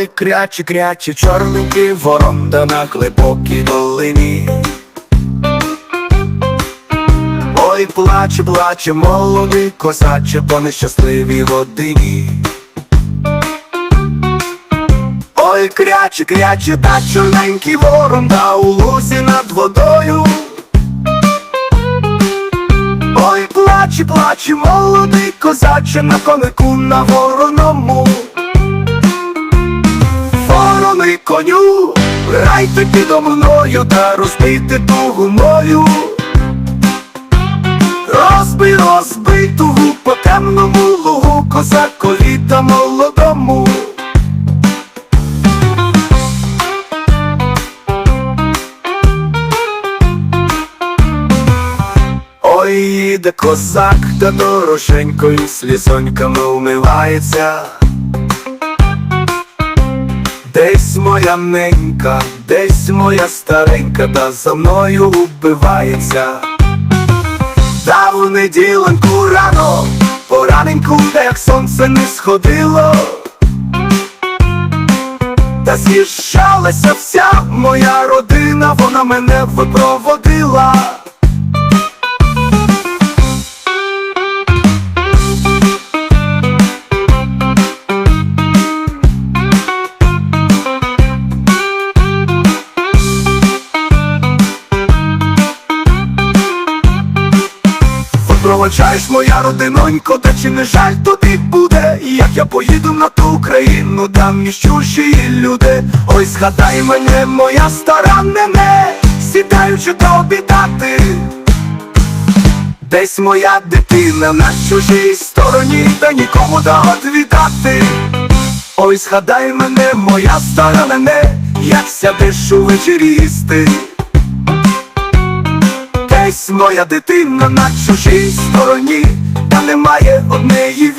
Ой, кряче, кряче, чорненький ворон да на глибокій долині. Ой, плаче, плаче, молодий козаче по нещасливій годині. Ой, кряче, кряче, та чорненький ворон да у лузі над водою. Ой, плаче, плаче, молодий козаче на конику на вороному. Коню, грайте підо мною та розбийте тугу мою. Розбий, розбий тугу по темному лугу, козакові та молодому. Ой, їде козак та дороженькою слізоньками умивається. Десь моя ненька, десь моя старенька, та за мною убивається. Та в неділеньку рано, пораненьку, де як сонце не сходило. Та з'їжджалася вся моя родина, вона мене випроводила. Проводжаєш моя родинонько, та чи не жаль тобі буде, як я поїду на ту Україну, там ніж чужі люди. Ой, згадай мене, моя стара нене, сідаючи тобі дати. Десь моя дитина на чужій стороні, та нікому да віддати. Ой, згадай мене, моя стара нене, як сядеш увечері їсти. Десь моя дитина на чужій стороні, та немає однеї.